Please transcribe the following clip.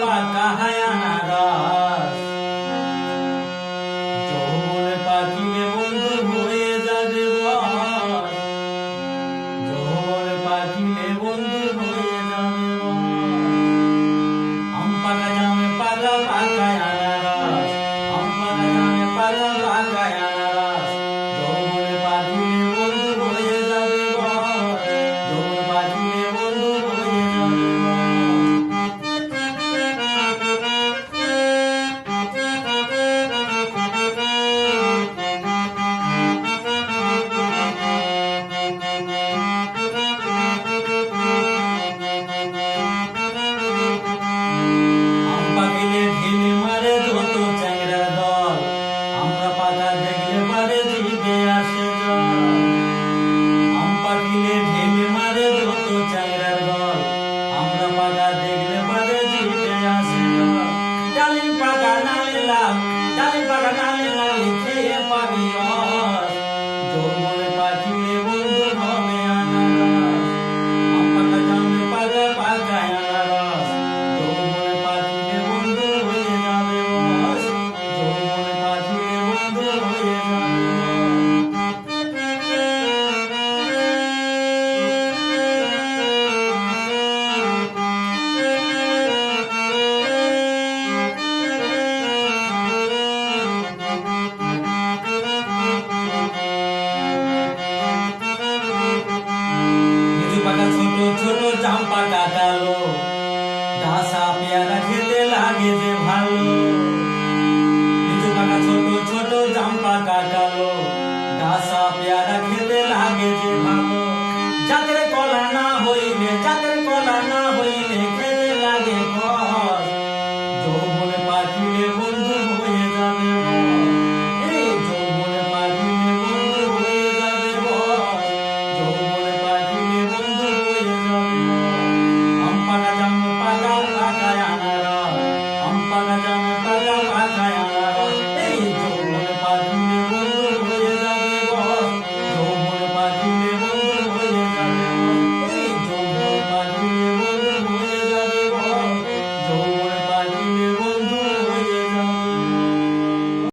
পাতা হায় হ্যাঁ আনারস যৌবন পাখিবে বন্ধু হয়ে যাবে যৌবন পাখিবে বন্ধু হয়ে যাবে আম পাকা na na na পাল্পা কাটালো দাসা পেয়ারা খেতে লাগে যে ভালো। ছোট জাম্পা কাটালো দাসা পেয়ারা খেতে লাগে যে ভালো। যাদের কলা না